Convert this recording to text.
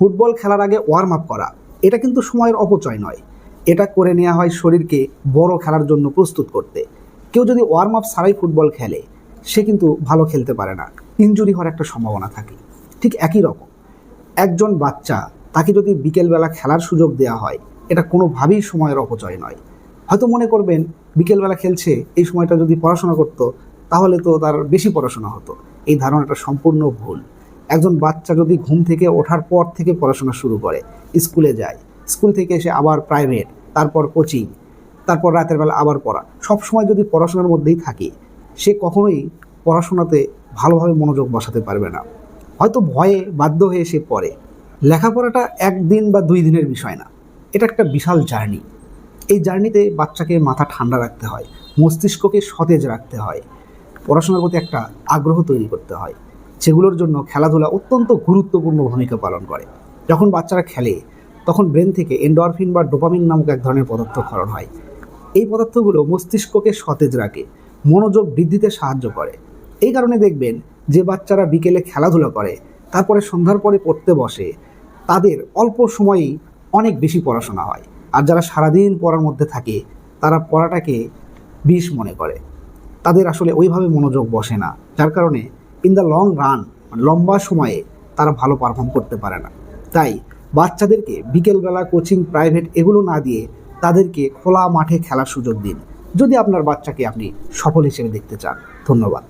Football খেলার আগে warm up করা। এটা কিন্তু সময়ের অপচয় নয়। এটা করে নেওয়া হয় শরীরকে বড় খেলার জন্য প্রস্তুত করতে। কেউ যদি ওয়ার্ম আপ ছাড়াই ফুটবল খেলে, সে কিন্তু ভালো খেলতে পারে না। ইনজুরি হওয়ার একটা সম্ভাবনা থাকে। ঠিক একই রকম। একজন বাচ্চা, তাকে যদি বিকেলবেলা খেলার সুযোগ দেওয়া হয়, এটা কোনোভাবেই সময়ের অপচয় নয়। হয়তো মনে করবেন, বিকেলবেলা খেলছে, এই সময়টা যদি পড়াশোনা করতো, তাহলে তো তার বেশি পড়াশোনা হতো। এই ধারণাটা সম্পূর্ণ ভুল। একজন বাচ্চা যদি ঘুম থেকে ওঠার পর থেকে পড়াশোনা শুরু করে, স্কুলে যায়, স্কুল থেকে এসে আবার প্রাইভেট, তারপর কোচিং, তারপর রাতের বেলা আবার পড়া সব সময় যদি পড়াশোনার মধ্যেই থাকে, সে কখনোই পড়াশোনাতে ভালোভাবে মনোযোগ বসাতে পারবে না। হয়তো ভয়ে বাধ্য হয়ে সে পড়ে। লেখাপড়াটা একদিন বা দুই দিনের বিষয় না। এটা একটা বিশাল জার্নি। এই জার্নিতে বাচ্চাকে মাথা ঠান্ডা রাখতে হয়, মস্তিষ্ককে সতেজ রাখতে হয়, পড়াশোনার প্রতি একটা আগ্রহ তৈরি করতে হয়। যেগুলোর জন্য খেলাধুলা অত্যন্ত গুরুত্বপূর্ণ ভূমিকা পালন করে। যখন বাচ্চারা খেলে, তখন ব্রেন থেকে এন্ডরফিন বা ডোপামিন নামক এক ধরনের পদার্থ ক্ষরণ হয়। এই পদার্থগুলো মস্তিষ্ককে সতেজ রাখে, মনোযোগ বৃদ্ধিতে সাহায্য করে। এই কারণে দেখবেন যে বাচ্চারা বিকেলে খেলাধুলা করে, তারপরে সন্ধ্যার পরে পড়তে বসে, তাদের অল্প সময়েই অনেক বেশি পড়াশোনা হয়। আর যারা সারাদিন পড়ার মধ্যে থাকে, তারা পড়াটাকে বিষ মনে করে। তাদের আসলে ওইভাবে মনোযোগ বসে না, যার কারণে ইন দ্য লং রান লম্বা সময়ে তারা ভালো পারফর্ম করতে পারে না। তাই বাচ্চাদেরকে বিকেলবেলা কোচিং, প্রাইভেট এগুলো না দিয়ে তাদেরকে খোলা মাঠে খেলার সুযোগ দিন। যদি আপনার বাচ্চাকে আপনি সফল হিসেবে দেখতে চান, ধন্যবাদ।